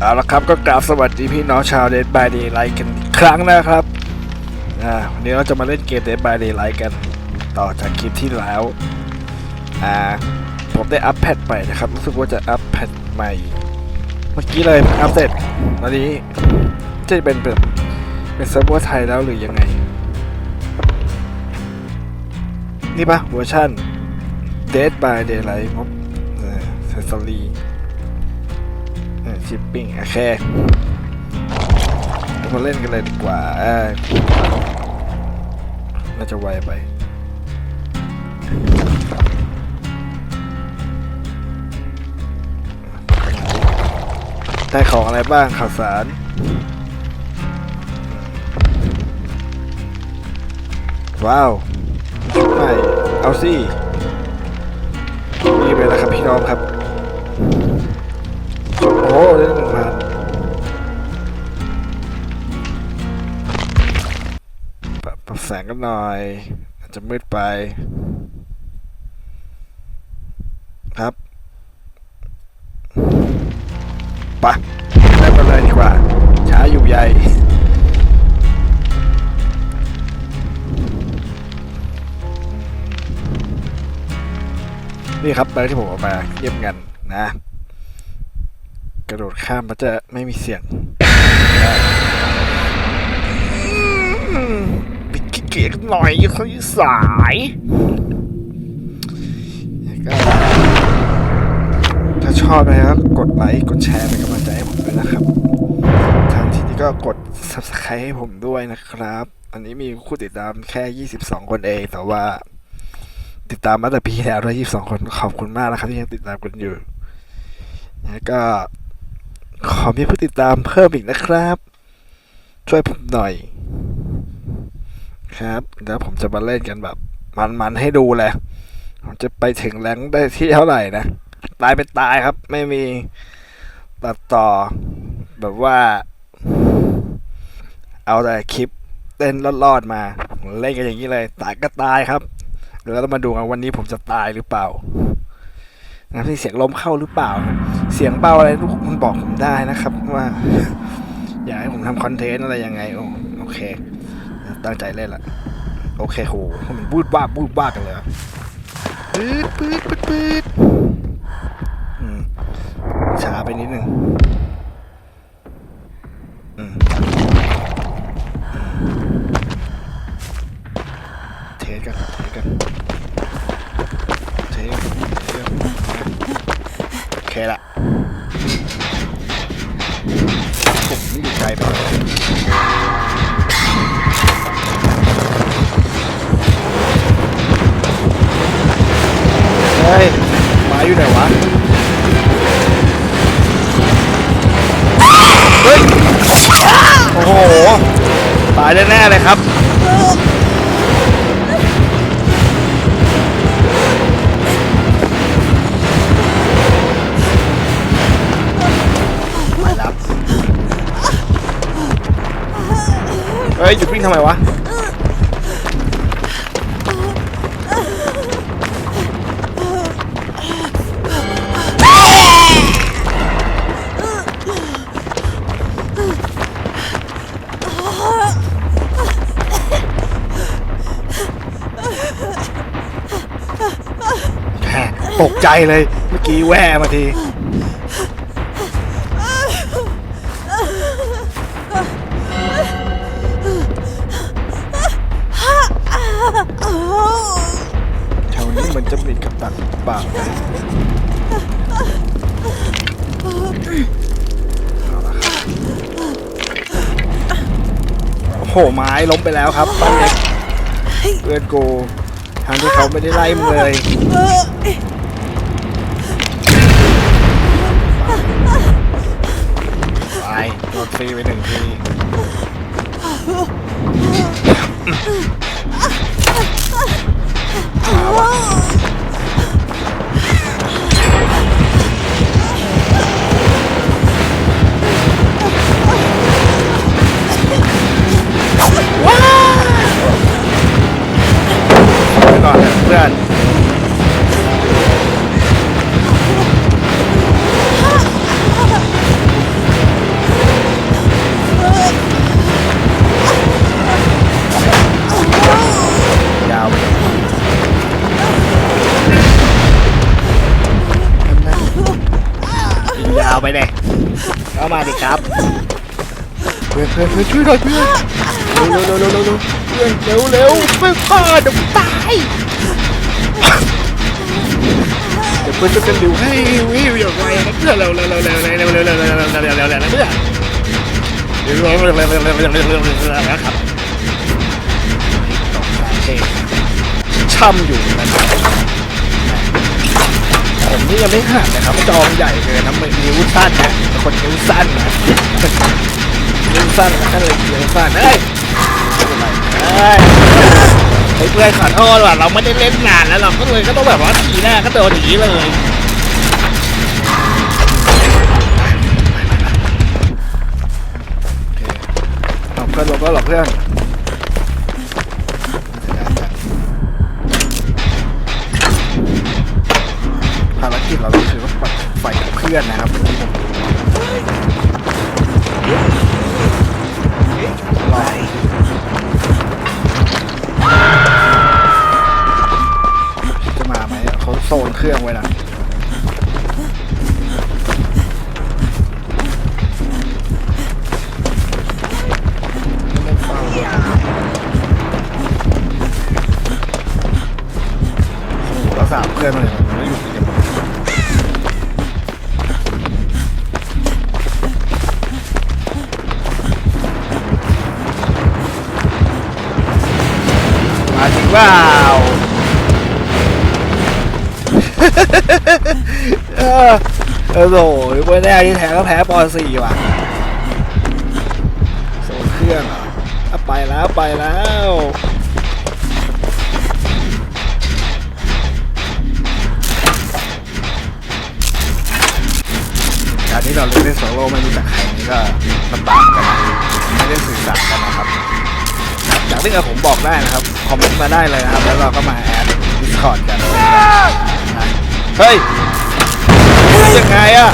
เอาละครับก็กราบสวัสดีพี่น้องชาวเด d บายเดย์ไลท์กันอีกครั้งนะครับอ่าวันนี้เราจะมาเล่นเกมเด d บายเดย์ไลท์กันต่อจากคลิปที่แล้วอ่าผมได้อัปแพทใหม่นะครับรู้สึกว่าจะอัปแพทใหม่ เมื่อกี้เลยอัปเดตตอนนี้จะเป็นแบบเป็นเซิร์ฟเวอร์ไทยแล้วหรือยังไง นี่ปะเวอร์ชัน Dead by Daylight มบเซสซอรี่ ชิปปิ้งโอเคเรามาเล่นกันเลยดีกว่าเอ้ยน่าจะไวไปได้ของอะไรบ้างข่าวสารว้าวชุดใหม่เอาสินี่ไปแล้วครับพี่น้องครับ โอ้โหได้หนึ่งพันปรับบแสงกันหน่อยอาจจะมืดไป ครับปะได้มาเลยดีกว่า ช้าอยู่ใหญ่นี่ครับไปที่ผมเอามาเยี่ยมกันนะ กระโดดข้ามมันจะไม่มีเสียงปิดเกียร์หน่อยเขาสายก็ถ้าชอบนะครับกดไลค์กดแชร์เป็นกำลังใจให้ผมด้วยนะครับทางที่นี้ก็กด subscribe ให้ผมด้วยนะครับ อันนี้มีผู้ติดตามแค่ 22 คนเอง แต่ว่า ติดตามมาแต่ปีที่แล้วด้วย22 คนขอบคุณมากนะครับที่ยังติดตามกันอยู่แล้วก็ ขอมีผู้ติดตามเพิ่มอีกนะครับ ช่วยผมหน่อย ครับแล้วผมจะมาเล่นกันแบบ มันๆให้ดูแหละผมจะไปถึงแรงได้ที่เท่าไหร่นะ ตายเป็นตายครับ ไม่มีตัดต่อ แบบว่า เอาแต่คลิปเต้นรอดๆมา เล่นกันอย่างนี้เลย ตายก็ตายครับเดี๋ยวเรามาดูกันวันนี้ผมจะตายหรือเปล่า นะที่เสียงลมเข้าหรือเปล่า เสียงเบาอะไรทุกคนบอกผมได้นะครับ ว่า อยากให้ผมทำคอนเทนต์อะไรยังไงโอเค ตั้งใจเล่นละโอเคโหมันบูดบ้าบูดบ้ากันเลยปืดปืดปืดปืดช้าไปนิดนึงเทสกันเทสกันเทส โอเคละผมนี่อยู่ไกลไปเฮ้ยหมาอยู่ไหนวะ เฮ้ย โอ้โห ตายแน่ๆเลยครับ ฮ้ยหยุดวิ่งทำไมวะ ตกใจเลย เมื่อกี้แว่มาที แถวนี้มันจะมีกับตันปากนะเอาละครับโอ้โหไม้ล้มไปแล้วครับป้าเล็กเพื่อนกูทางที่เขาไม่ได้ไล่มึงเลยตายโดนฟรีไปหนึ่งที มาวะไมาดิครับเพื่อนเพื่อนเพื่อนช่วยหน่อยเพื่อนเร็วเร็วเร็วเร็วเร็วเพื่อนเร็วเร็วเพื่อนพ่อเดี๋ยวตายเดี๋ยวเพื่อนจะกันดิวให้วิวอย่างไรนะเพื่อนเร็วเร็วเร็วเร็วเร็วเร็วเร็วเร็วเร็วเร็วเร็วเร็วเร็วเร็วเร็วเพื่อนเร็วเร็วเร็วเร็วเร็วเร็วเร็วเร็วเร็วเร็วนะครับตกใจช่ำอยู่นะครับผมนี่ยังไม่หักนะครับจองใหญ่เลยนะมือนิ้วสั้นนะ คนนิ้วสั้นนะนิ้วสั้นแล้วก็เลยนิ้วสั้นเอ้ยเอ้ยเฮ้ยเพื่อนขอโทษว่ะเราไม่ได้เล่นนานแล้วเราก็เลยก็ต้องแบบว่าทีแรกก็โดนอย่างนี้เลยโอเคเอาเพื่อนลงก็หรอเพื่อนภารกิจเราคือว่าปัดไฟกับเพื่อนนะครับวันนี้ผม เครื่องไว้นะ เออโหเว้ยแน่ที่แท้ก็แพ้ปอสี่ว่ะโซนเครื่องเหรออะไปแล้วไปแล้วการที่เราเล่นเล่นโซโล่ไม่รู้จักใครนี่ก็ลำบากกันไม่ได้สื่อสารกันนะครับจากที่ผมบอกได้นะครับ คอมเมนต์มาได้เลยนะครับ แล้วเราก็มาแอดดิสคอร์ดกัน เฮ้ย ยังไงอะ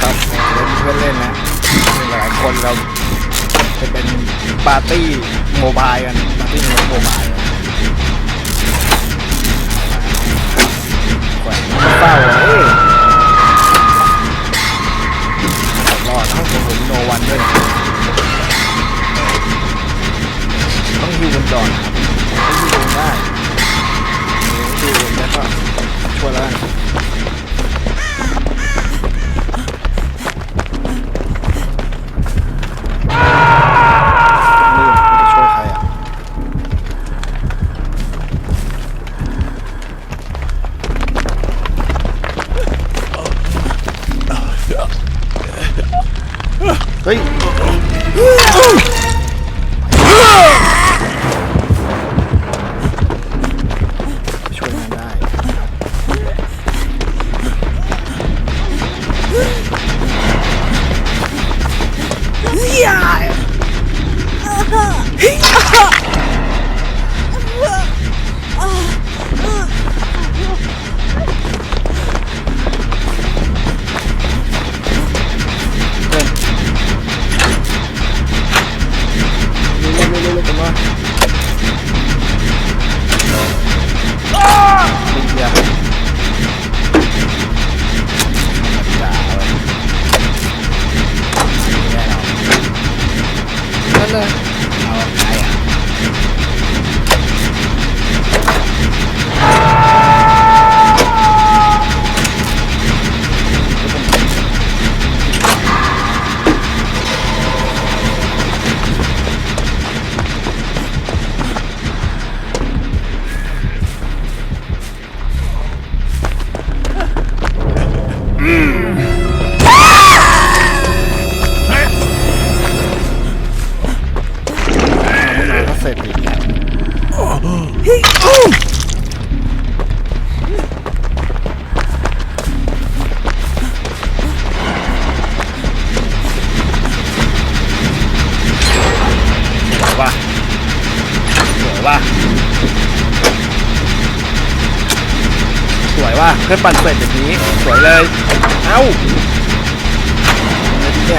ครับเล่นเพื่อนเล่นนะหลายคนเราจะเป็นปาร์ตี้โมบายกันปาร์ตี้โมบายแขวนเฝ้าเล เฮ้ยช่วยงานได้นะค ว่ะสวยว่ะเพื่อนปั่นเสร็จแบบนี้ สวยเลย เอ้านี่ไง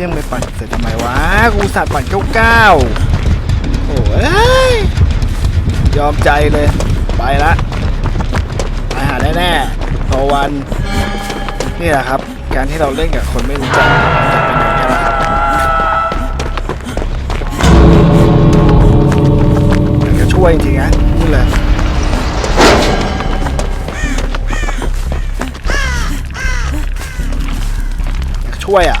ที่ยงไม่ปั่นเสร็จทำไมวะ กูสัตว์ปั่นเก้าเก้าโอ้ย ยอมใจเลย ไปละไปหาแน่แๆพอวัน นี่แหละครับ การที่เราเล่นกับคนไม่รู้จักจะเป็นย่งนี้ะครับมัช่วยจริงๆนะนี่เลยช่วยอะ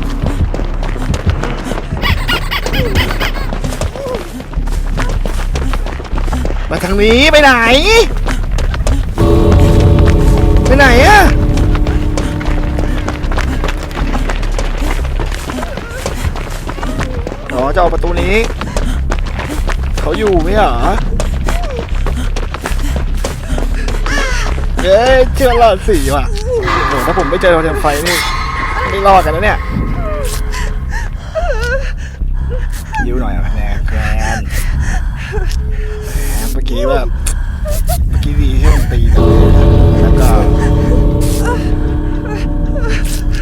มาทางนี้ไปไหน ไปไหนอะอ๋อจะออกประตูนี้ เขาอยู่ไหมเหรอเย้เชื่อรอดสี่ว่ะโอ้โหถ้าผมไม่เจอโทรมไฟนี่ไม่รอดกันนะเนี่ยยิ้วหน่อยอะแนนแกรนแหม เมื่อกี้แบบเมื่อกี้ดีที่มันตีกันแล้วก็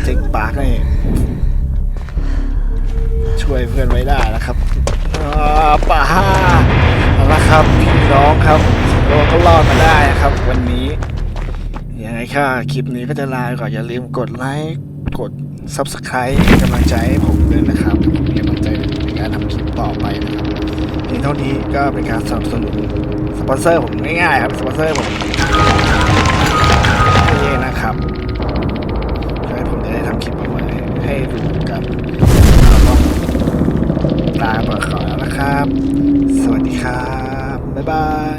เจ๊กปากนี่ช่วยเพื่อนไว้ได้นะครับอ่าป่าเอาละครับพี่น้องครับเราก็รอดมาได้นะครับ วันนี้ยังไงค่ะคลิปนี้ก็จะลาไปก่อนอย่าลืมกดไลค์กด Subscribe เป็นกำลังใจให้ผมด้วยนะครับมีกำลังใจในการทำคลิปต่อไปนะครับ เพีเท่านี้ก็เป็นการสนับสนุนสปอนเซอร์ผมง่ายๆครับสปอนเซอร์ผมนี่นะครับช่วยผมจะได้ทำคลิปออกมาให้ดูกันต้องลาไปก่อนแล้วนะครับ สวัสดีครับ บ๊ายบาย